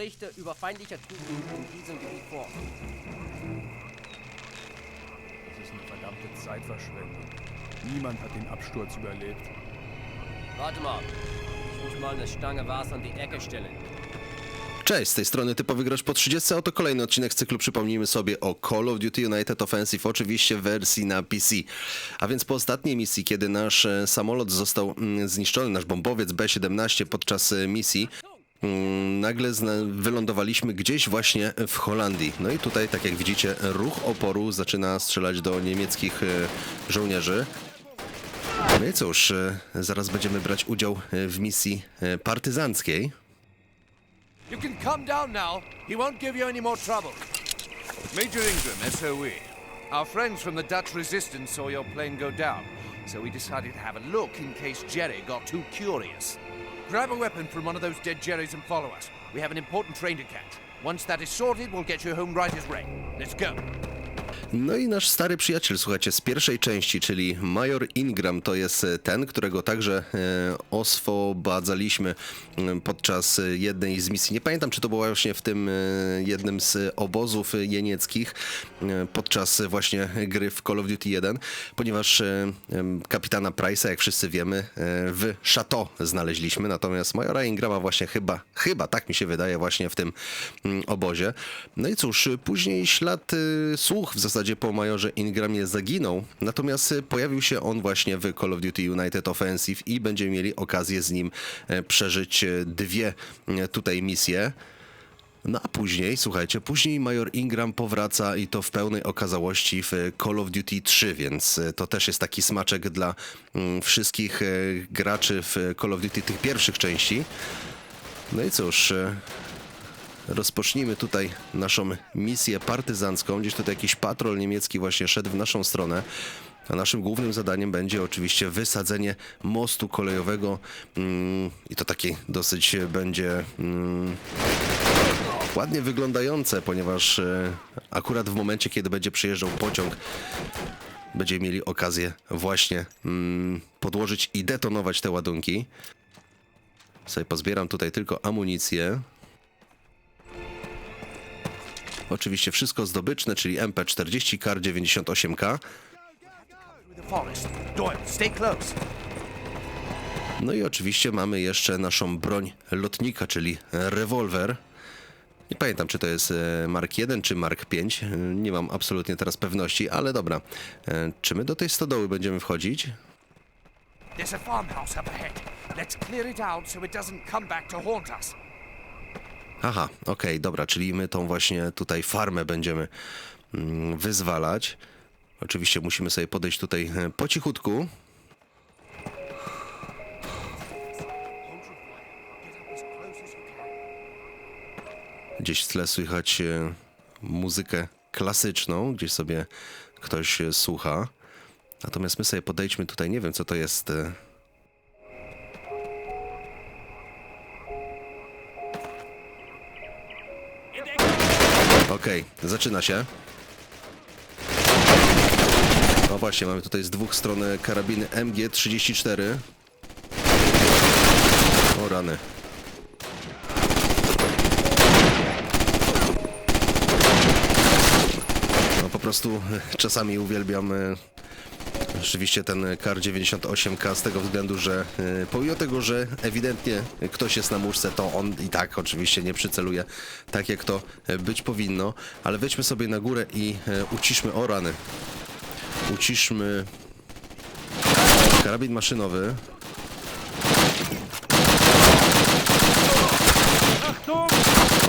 Berichte über feindliche Truppen in diesem Gebiet vor. Das ist eine verdammte Zeitverschwendung. Niemand hat den Absturz überlebt. Warte mal. Ich muss mal eine Stange Wasser an die Ecke stellen. Cześć, z tej strony typowy gracz po 30, a oto kolejny odcinek z cyklu przypomnijmy sobie o Call of Duty United Offensive, oczywiście w wersji na PC. A więc po ostatniej misji, kiedy nasz e, samolot został mm, zniszczony, nasz bombowiec B-17 podczas e, misji, nagle zna- wylądowaliśmy gdzieś właśnie w Holandii. No i tutaj, tak jak widzicie, ruch oporu zaczyna strzelać do niemieckich e, żołnierzy. No i cóż, e, zaraz będziemy brać udział e, w misji partyzanckiej. You can come down now. He won't give you any more trouble. Major Ingram, SOE. Our friends from the Dutch resistance saw your plane go down, so we decided to have a look in case Jerry got too curious. Grab a weapon from one of those dead Jerrys and follow us. We have an important train to catch. Once that is sorted, we'll get you home right as rain. Let's go. No i nasz stary przyjaciel, słuchajcie, z pierwszej części, czyli Major Ingram, to jest e, ten, którego także e, oswobadzaliśmy e, podczas jednej z misji. Nie pamiętam, czy to było właśnie w tym jednym z obozów jenieckich podczas właśnie gry w Call of Duty 1, ponieważ kapitana Price'a, jak wszyscy wiemy, w Chateau znaleźliśmy, natomiast Majora Ingrama właśnie chyba, chyba, tak mi się wydaje, właśnie w tym mm, obozie. No i cóż, później ślad słuch w zasadzie po majorze Ingramie zaginął, natomiast y, pojawił się on właśnie w Call of Duty United Offensive i będziemy mieli okazję z nim e, przeżyć e, dwie e, tutaj misje. No a później, słuchajcie, później Major Ingram powraca i to w pełnej okazałości w Call of Duty 3, więc e, to też jest taki smaczek dla mm, wszystkich e, graczy w Call of Duty tych pierwszych części. No i cóż, e, rozpocznijmy tutaj naszą misję partyzancką. Gdzieś tutaj jakiś patrol niemiecki właśnie szedł w naszą stronę. A naszym głównym zadaniem będzie oczywiście wysadzenie mostu kolejowego mm, i to takie dosyć będzie mm, ładnie wyglądające, ponieważ e, akurat w momencie, kiedy będzie przyjeżdżał pociąg, będziemy mieli okazję właśnie mm, podłożyć i detonować te ładunki. Sobie pozbieram tutaj tylko amunicję. Oczywiście wszystko zdobyczne, czyli MP40, KAR 98K. Through the forest. Doyle, stay close. No i oczywiście mamy jeszcze naszą broń lotnika, czyli rewolwer. Nie pamiętam, czy to jest e, Mark 1 czy Mark 5. E, Nie mam absolutnie teraz pewności, ale dobra. E, Czy my do tej stodoły będziemy wchodzić? There's a farmhouse up ahead. Let's clear it out so it doesn't come back to haunt us. Aha, okej, dobra, czyli my tą właśnie tutaj farmę będziemy mm, wyzwalać. Oczywiście musimy sobie podejść tutaj e, po cichutku. Gdzieś w tle słychać e, muzykę klasyczną, gdzieś sobie ktoś e, słucha. Natomiast my sobie podejdźmy tutaj, nie wiem co to jest. Okej, zaczyna się. No właśnie, mamy tutaj z dwóch stron karabiny MG34. O rany. No po prostu czasami uwielbiam e, Rzeczywiście ten Kar 98K z tego względu, że e, pomimo tego, że ewidentnie ktoś jest na muszce, to on i tak oczywiście nie przyceluje tak jak to e, być powinno, ale wejdźmy sobie na górę i e, uciszmy o rany. Uciszmy karabin maszynowy.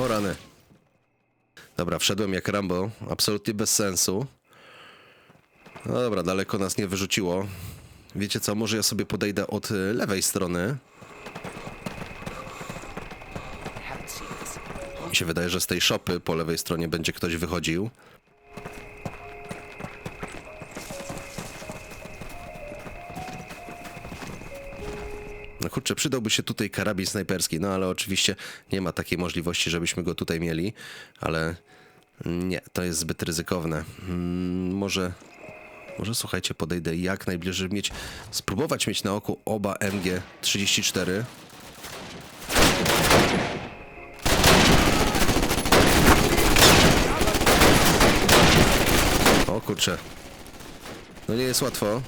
O rany. Dobra, wszedłem jak Rambo, absolutnie bez sensu. No dobra, daleko nas nie wyrzuciło. Wiecie co, może ja sobie podejdę od y, lewej strony. Mi się wydaje, że z tej szopy po lewej stronie będzie ktoś wychodził. No kurczę, przydałby się tutaj karabin snajperski, no ale oczywiście nie ma takiej możliwości, żebyśmy go tutaj mieli, ale nie, to jest zbyt ryzykowne. Mm, może może słuchajcie, podejdę jak najbliżej, mieć, spróbować mieć na oku oba MG34. O kurczę. No nie jest łatwo.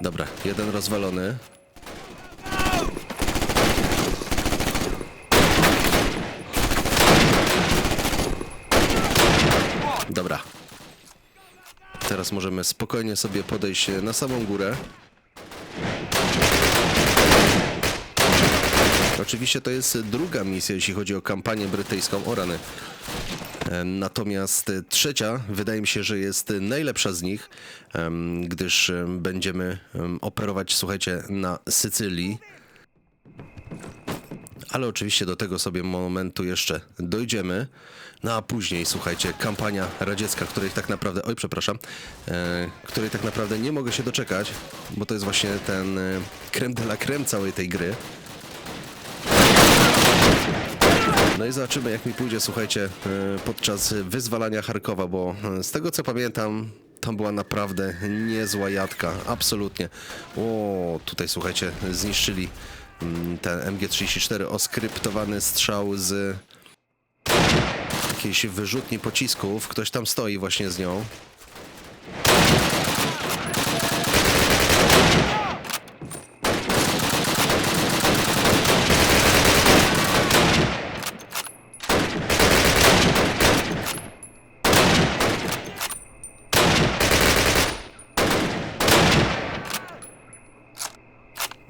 Dobra, jeden rozwalony. Teraz możemy spokojnie sobie podejść na samą górę. Oczywiście to jest druga misja, jeśli chodzi o kampanię brytyjską o rany. Natomiast trzecia wydaje mi się, że jest najlepsza z nich, gdyż em, będziemy em, operować, słuchajcie, na Sycylii. Ale oczywiście do tego sobie momentu jeszcze dojdziemy. No a później, słuchajcie, kampania radziecka, której tak naprawdę, oj przepraszam, e, której tak naprawdę nie mogę się doczekać, bo to jest właśnie ten e, creme de la creme całej tej gry. No i zobaczymy, jak mi pójdzie, słuchajcie, e, podczas wyzwalania Charkowa, bo e, z tego co pamiętam, tam była naprawdę niezła jadka, absolutnie. O, tutaj słuchajcie, zniszczyli ten MG34 oskryptowany strzał z jakiejś wyrzutni pocisków. Ktoś tam stoi właśnie z nią.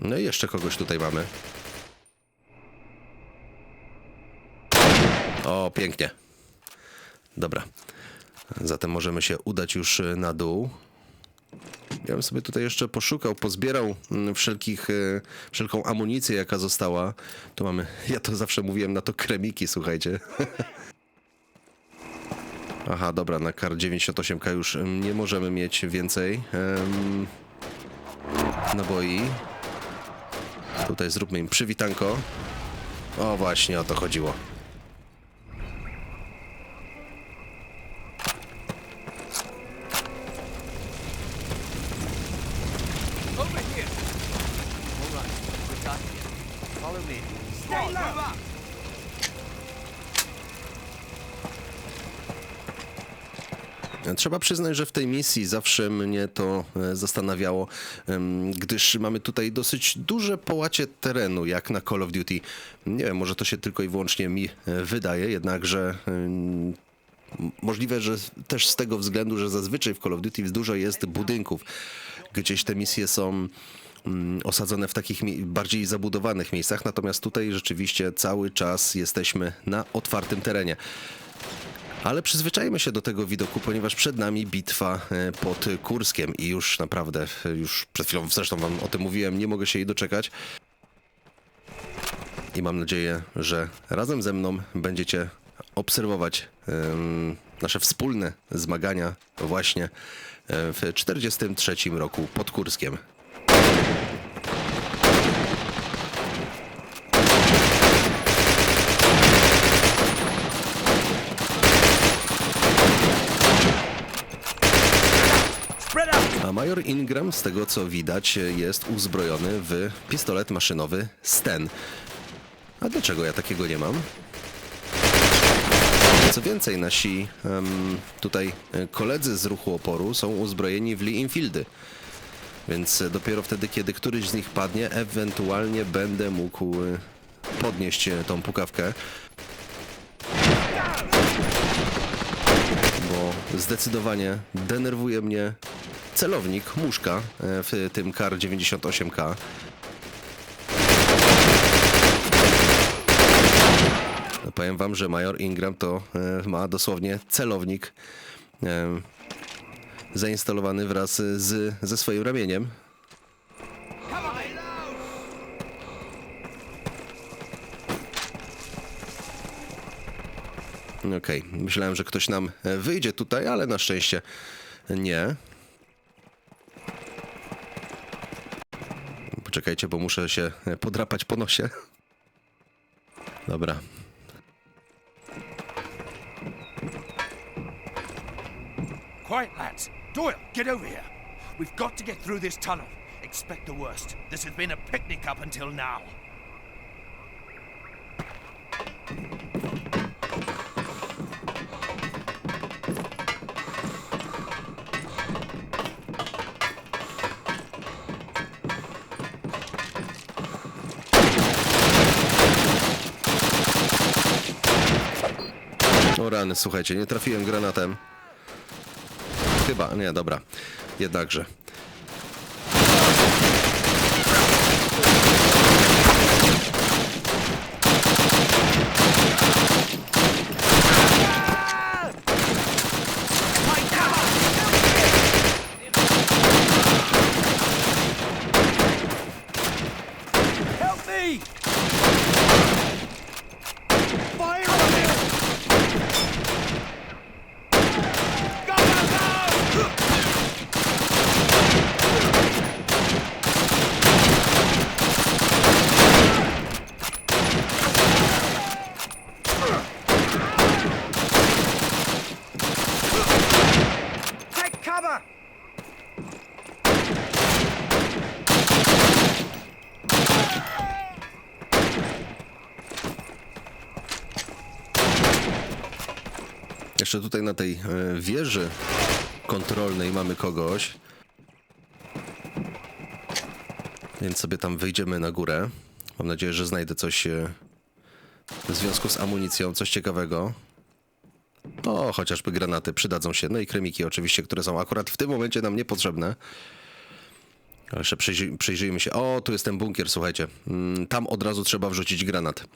No i jeszcze kogoś tutaj mamy. O, pięknie. Dobra. Zatem możemy się udać już e, na dół. Ja bym sobie tutaj jeszcze poszukał, pozbierał mm, wszelkich, e, wszelką amunicję, jaka została. Tu mamy, ja to zawsze mówiłem, na to kremiki, słuchajcie. Aha, dobra, na kar 98K już mm, nie możemy mieć więcej em, naboi. Tutaj zróbmy im przywitanko. O, właśnie o to chodziło. Trzeba przyznać, że w tej misji zawsze mnie to e, zastanawiało, gdyż mamy tutaj dosyć duże połacie terenu, jak na Call of Duty. Nie wiem, może to się tylko i wyłącznie mi e, wydaje, jednakże możliwe, że też z tego względu, że zazwyczaj w Call of Duty dużo jest budynków. Gdzieś te misje są mm, osadzone w takich bardziej zabudowanych miejscach, natomiast tutaj rzeczywiście cały czas jesteśmy na otwartym terenie. Ale przyzwyczajmy się do tego widoku, ponieważ przed nami bitwa e, pod Kurskiem i już naprawdę, e, już przed chwilą zresztą wam o tym mówiłem, nie mogę się jej doczekać. I mam nadzieję, że razem ze mną będziecie obserwować em, nasze wspólne zmagania właśnie e, w 43 roku pod Kurskiem. A major Ingram, z tego co widać, jest uzbrojony w pistolet maszynowy Sten. A dlaczego ja takiego nie mam? Co więcej, nasi em, tutaj e, koledzy z ruchu oporu są uzbrojeni w Lee Infieldy. Więc e, dopiero wtedy, kiedy któryś z nich padnie, ewentualnie będę mógł e, podnieść tą pukawkę. Bo zdecydowanie denerwuje mnie celownik, muszka e, w tym KAR 98K. No, Powiem wam, że Major Ingram to e, ma dosłownie celownik e, zainstalowany wraz z, ze swoim ramieniem. Okej, myślałem, że ktoś nam wyjdzie tutaj, ale na szczęście nie. Poczekajcie, bo muszę się e, podrapać po nosie. Dobra. Quiet, lads. Doyle, get over here. We've got to get through this tunnel. Expect the worst. This has been a picnic up until now. O rany, słuchajcie, nie trafiłem granatem. Chyba, nie, dobra. Jednakże. Help me! Fire on him! Go, go, go! Take cover! Jeszcze tutaj na tej e, wieży kontrolnej mamy kogoś. Więc sobie tam wyjdziemy na górę. Mam nadzieję, że znajdę coś e, w związku z amunicją, coś ciekawego. O, chociażby granaty przydadzą się. No i kremiki oczywiście, które są akurat w tym momencie nam niepotrzebne. Ale Jeszcze przyjrzyj, przyjrzyjmy się. O, tu jest ten bunkier, słuchajcie. Mm, Tam od razu trzeba wrzucić granat.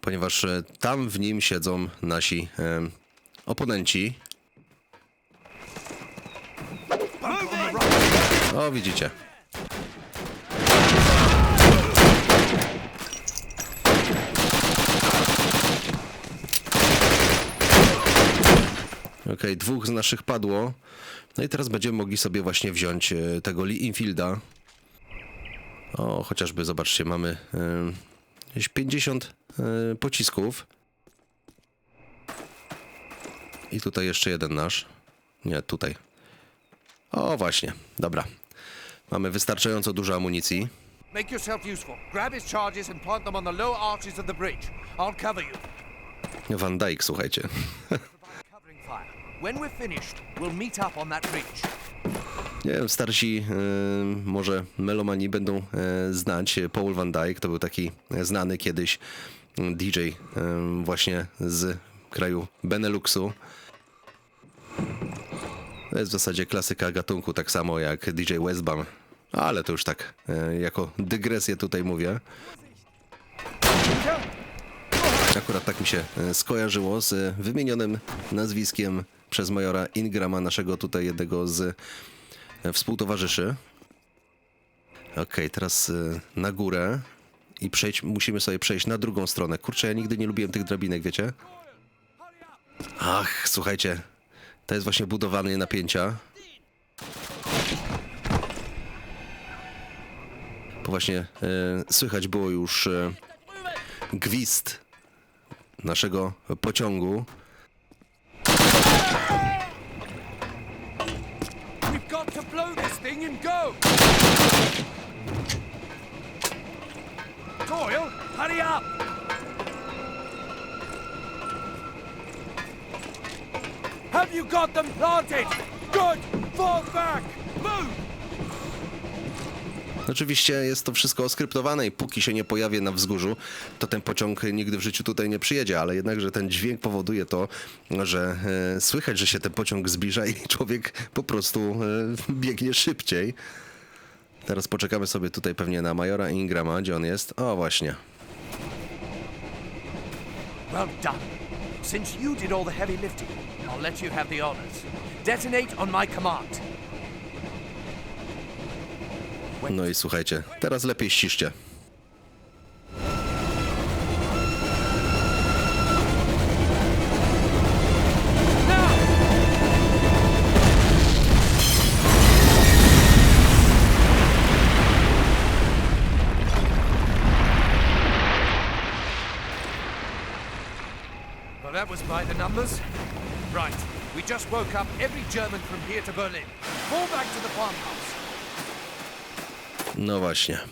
Ponieważ e, tam w nim siedzą nasi oponenci. O, widzicie. Okej, dwóch z naszych padło. No i teraz będziemy mogli sobie właśnie wziąć e, tego Lee Infielda. O, chociażby, zobaczcie, mamy jakieś 50 e, pocisków. I tutaj jeszcze jeden nasz. Nie, tutaj. O, właśnie. Dobra. Mamy wystarczająco dużo amunicji. Make yourself useful. Grab his charges and plant them on the arches of the bridge. I'll cover you. Van Dyke, słuchajcie. When we're finished, we'll meet up on that ridge. Nie wiem, starsi e, może melomani będą e, znać Paul Van Dyke. To był taki e, znany kiedyś mm, DJ e, właśnie z kraju Beneluxu. To jest w zasadzie klasyka gatunku, tak samo jak DJ Westbam. Ale to już tak, e, jako dygresję tutaj mówię. Akurat tak mi się e, skojarzyło z e, wymienionym nazwiskiem przez majora Ingrama, naszego tutaj jednego z współtowarzyszy. Okej, teraz na górę i musimy sobie przejść na drugą stronę. Kurczę, ja nigdy nie lubiłem tych drabinek, wiecie? Ach, słuchajcie, to jest właśnie budowanie napięcia. Bo właśnie e, słychać było już e, gwizd naszego pociągu. Doyle, hurry up! You got them planted? Good! Fall back! Move! Oczywiście jest to wszystko oskryptowane i póki się nie pojawię na wzgórzu, to ten pociąg nigdy w życiu tutaj nie przyjedzie, ale jednakże ten dźwięk powoduje to, że e, słychać, że się ten pociąg zbliża i człowiek po prostu e, biegnie szybciej. Teraz poczekamy sobie tutaj pewnie na Majora Ingrama, gdzie on jest. O, właśnie. Well done. Since you did all the heavy lifting, I'll let you have the honors. Detonate on my command. No i słuchajcie, teraz lepiej ściszcie. Woke up every German from here to Berlin. Fall back to the farmhouse. No właśnie.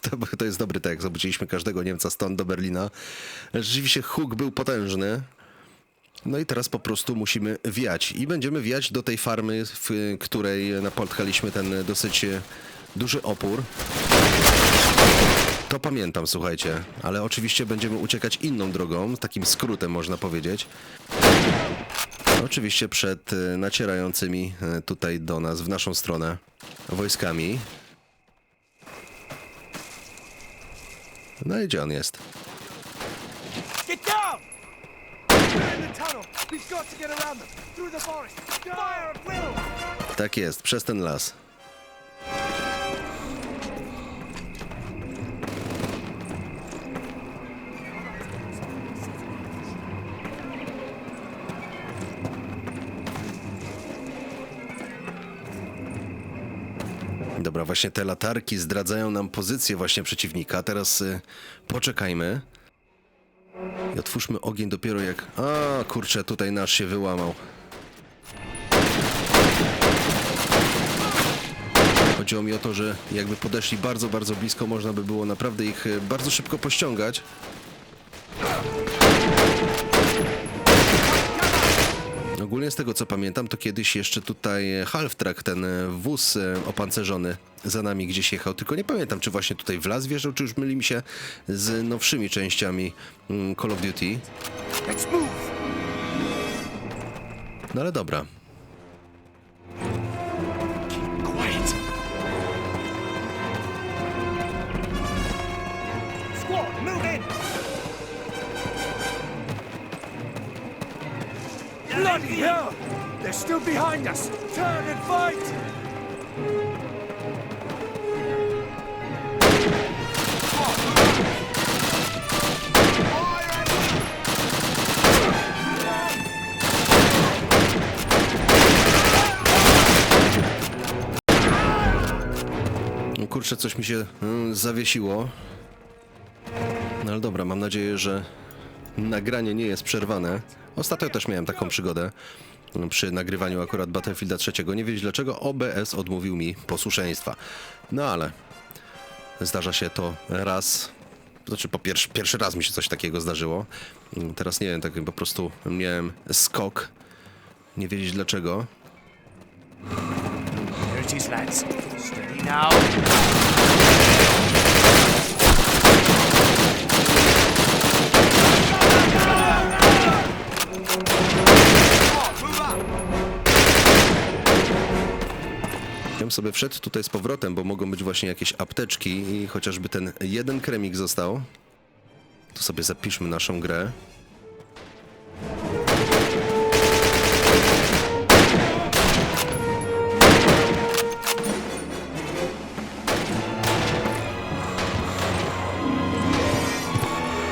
To, to jest dobry tekst. Obudziliśmy każdego Niemca stąd do Berlina. Rzeczywiście huk był potężny. No i teraz po prostu musimy wiać. I będziemy wiać do tej farmy, w której napotkaliśmy ten dosyć duży opór. To pamiętam, słuchajcie, ale oczywiście będziemy uciekać inną drogą, takim skrótem można powiedzieć. Oczywiście przed e, nacierającymi e, tutaj do nas, w naszą stronę, wojskami. No i gdzie on jest? Tak jest, przez ten las. Dobra, właśnie te latarki zdradzają nam pozycję właśnie przeciwnika. Teraz y, poczekajmy. I otwórzmy ogień dopiero jak... A, kurczę, tutaj nasz się wyłamał. Chodziło mi o to, że jakby podeszli bardzo, bardzo blisko, można by było naprawdę ich e, bardzo szybko pościągać. Ogólnie z tego co pamiętam, to kiedyś jeszcze tutaj e, Halftrack, ten e, wóz e, opancerzony za nami gdzieś jechał, tylko nie pamiętam, czy właśnie tutaj w las wjeżdżał, czy już myli mi się z nowszymi częściami mm, Call of Duty. No ale dobra. Bloody hell! They're still behind us! Turn and fight! No Kurczę, coś mi się mm, zawiesiło. No ale dobra, mam nadzieję, że nagranie nie jest przerwane. Ostatnio też miałem taką przygodę przy nagrywaniu akurat Battlefielda 3. Nie wiedzieć dlaczego OBS odmówił mi posłuszeństwa. No ale zdarza się to raz. Znaczy po pierwszy, pierwszy raz mi się coś takiego zdarzyło. Teraz nie wiem, tak po prostu miałem skok. Nie wiedzieć dlaczego. Is, lads. Steady now. Ja bym sobie wszedł tutaj z powrotem, bo mogą być właśnie jakieś apteczki i chociażby ten jeden kremik został. To sobie zapiszmy naszą grę.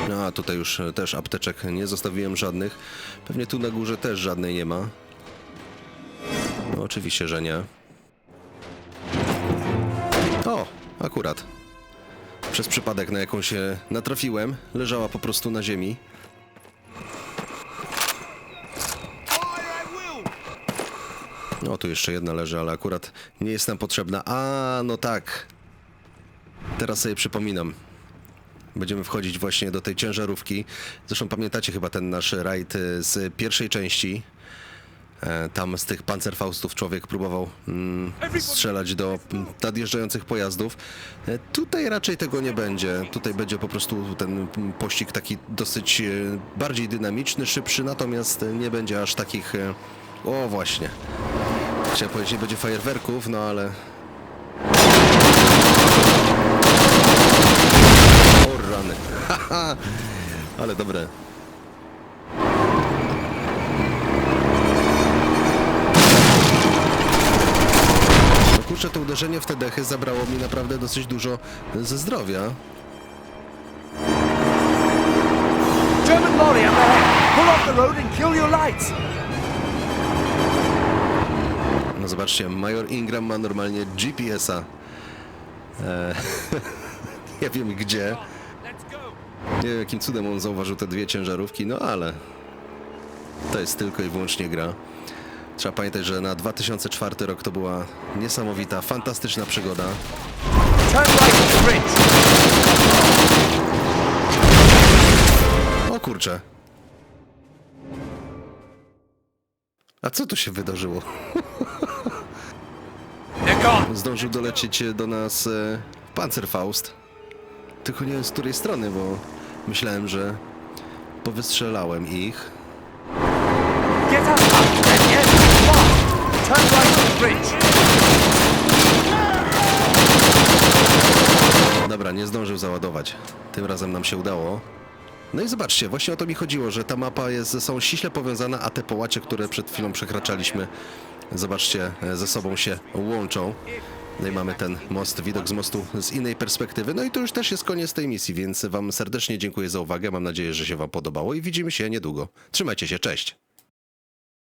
No, a tutaj już też apteczek nie zostawiłem żadnych. Pewnie tu na górze też żadnej nie ma. No oczywiście, że nie. Akurat. Przez przypadek na jaką się natrafiłem, leżała po prostu na ziemi. No, tu jeszcze jedna leży, ale akurat nie jest nam potrzebna. A, no tak. Teraz sobie przypominam. Będziemy wchodzić właśnie do tej ciężarówki. Zresztą pamiętacie chyba ten nasz rajd y, z pierwszej części. E, Tam z tych pancerfaustów człowiek próbował mm, strzelać do mm, nadjeżdżających pojazdów. E, Tutaj raczej tego nie będzie. Tutaj będzie po prostu ten mm, pościg taki dosyć e, bardziej dynamiczny, szybszy, natomiast nie będzie aż takich... O właśnie. Chciałem powiedzieć, nie będzie fajerwerków, no ale... O rany. Haha. ale dobre. Kurczę, to uderzenie w te dechy zabrało mi naprawdę dosyć dużo ze zdrowia. German lorry up ahead! Pull off the road and kill your lights! No zobaczcie, Major Ingram ma normalnie GPS-a. E, nie wiem gdzie. Nie wiem jakim cudem on zauważył te dwie ciężarówki, no ale to jest tylko i wyłącznie gra. Trzeba pamiętać, że na 2004 rok to była niesamowita, fantastyczna przygoda. O kurczę. A co tu się wydarzyło? Zdążył dolecieć do nas e, Panzerfaust. Tylko nie wiem z której strony, bo myślałem, że powystrzelałem ich. Get up! On! Turn right to the bridge! Dobra, nie zdążył załadować. Tym razem nam się udało. No i zobaczcie, właśnie o to mi chodziło, że ta mapa jest ze sobą ściśle powiązana, a te połacie, które przed chwilą przekraczaliśmy, zobaczcie, ze sobą się łączą. No i mamy ten most, widok z mostu z innej perspektywy. No i to już też jest koniec tej misji, więc Wam serdecznie dziękuję za uwagę. Mam nadzieję, że się Wam podobało i widzimy się niedługo. Trzymajcie się, cześć!